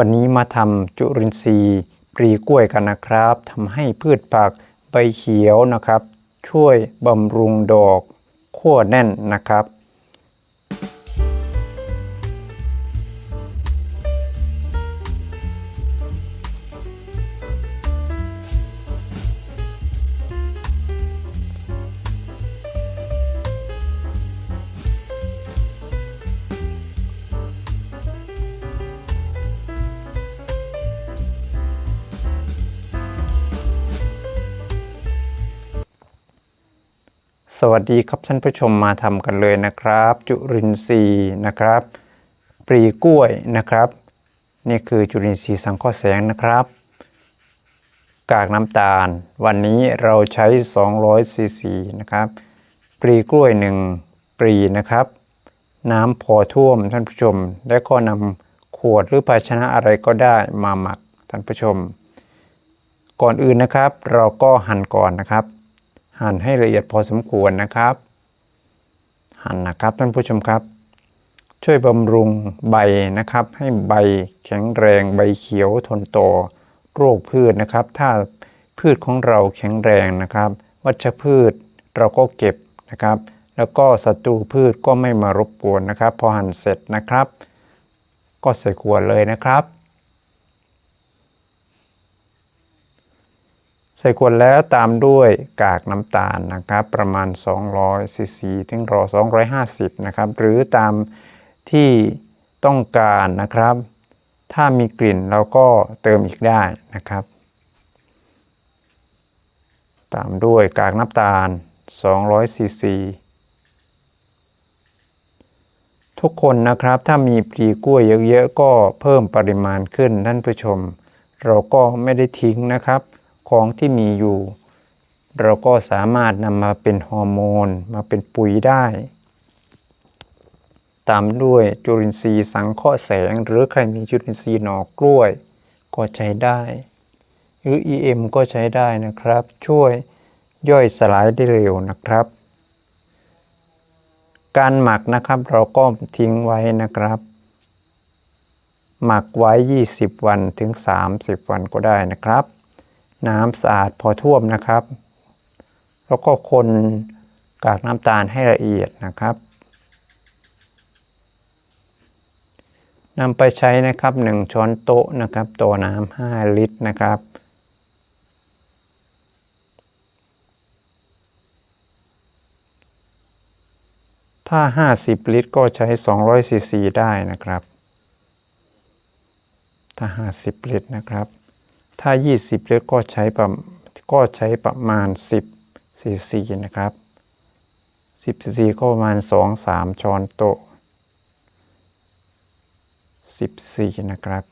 วันนี้มาทำจุรินทรีย์ปลีกล้วยกันนะครับทำให้พืชผักใบเขียวนะครับ ช่วยบำรุงดอกขั้วแน่นนะครับ สวัสดีครับท่านผู้ชมมาทำกันเลยนะครับ จุรินทรีย์นะครับปลีกล้วยนะครับ นี่คือจุลินทรีย์สังเคราะห์แสงนะครับ กากน้ำตาล วันนี้เราใช้ 200ซีซีนะครับปลีกล้วย 1ปลีนะครับ น้ำพอท่วมท่านผู้ชม และก็นำขวดหรือภาชนะอะไรก็ได้มาหมักท่านผู้ชม ก่อนอื่นนะครับ เราก็หั่นก่อนนะครับ หั่นให้ละเอียดพอสมควรนะครับ หั่นนะครับท่านผู้ชมครับ ช่วยบำรุงใบนะครับ ให้ใบแข็งแรงใบเขียวทนต่อโรคพืชนะครับ ถ้าพืชของเราแข็งแรงนะครับ วัชพืชเราก็เก็บนะครับ แล้วก็ศัตรูพืชก็ไม่มารบกวนนะครับ พอหั่นเสร็จนะครับ ก็ใส่ขวดเลยนะครับ ใส่ขวดแล้วตามด้วยกากน้ำตาลนะครับ ประมาณ 200ซีซีถึงรอ250 นะครับ หรือตามที่ต้องการนะครับ ถ้ามีกลิ่นเราก็เติมอีกได้นะครับ ตามด้วยกากน้ำตาล 200ซีซีทุกคนนะครับถ้ามีปลีกล้วยเยอะๆก็เพิ่มปริมาณขึ้นท่านผู้ชม เราก็ไม่ได้ทิ้งนะครับ ของที่มีอยู่ เราก็สามารถนำมาเป็นฮอร์โมน มาเป็นปุ๋ยได้ ตามด้วยจุลินทรีย์สังเคราะห์แสง หรือใครมีจุลินทรีย์หนอกล้วย ก็ใช้ได้ หรือ EM ก็ใช้ได้นะครับ ช่วยย่อยสลายได้เร็วนะครับ การหมักนะครับเราก็ทิ้งไว้นะครับ หมักไว้ 20 วันถึง 30 วันก็ได้นะครับ น้ำสะอาดพอท่วมนะครับ แล้วก็คนกากน้ำตาลให้ละเอียดนะครับนำไปใช้นะครับ 1 ช้อนโต๊ะนะครับต่อน้ำ5ลิตรนะครับ ถ้า 50 ลิตรก็ใช้ 200ซีซีได้นะครับ ถ้า 50 ลิตรนะครับ ถ้า 20 เลิตรก็ใช้ประก็ใช้ประมาณ 10ซีซีนะครับ 10ซีซีก็ประมาณ 2-3 ช้อนโต๊ะ14 นะครับ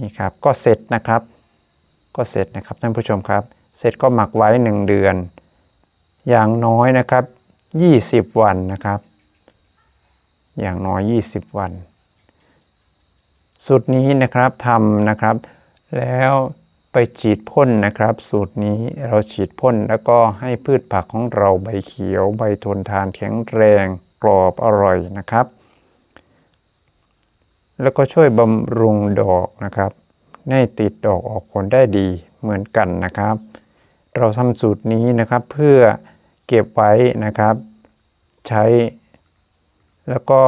นี่ครับก็เสร็จนะครับ ก็เสร็จนะครับท่านผู้ชมครับ เสร็จก็หมักไว้ 1 เดือน อย่างน้อยนะครับ 20 วันนะครับ อย่างน้อย 20 วัน สูตรนี้นะครับทำนะครับ แล้วไปฉีดพ่นนะครับ สูตรนี้เราฉีดพ่นแล้วก็ให้พืชผักของเราใบเขียว ใบทนทานแข็งแรงกรอบอร่อยนะครับ แล้วก็ช่วยบำรุงดอกนะครับให้ติดดอกออกผลได้ดีเหมือนกันนะครับ เราทำสูตรนี้นะครับเพื่อเก็บไว้นะครับ ใช้ แล้วก็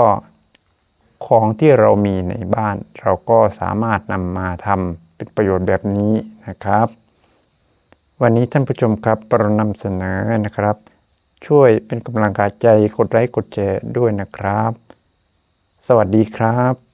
ของที่เรามีในบ้าน เราก็สามารถนำมาทำเป็นประโยชน์แบบนี้นะครับ วันนี้ท่านผู้ชมครับเรานำเสนอนะครับ ช่วยเป็นกำลังใจกดไลค์กดแชร์ด้วยนะครับ สวัสดีครับ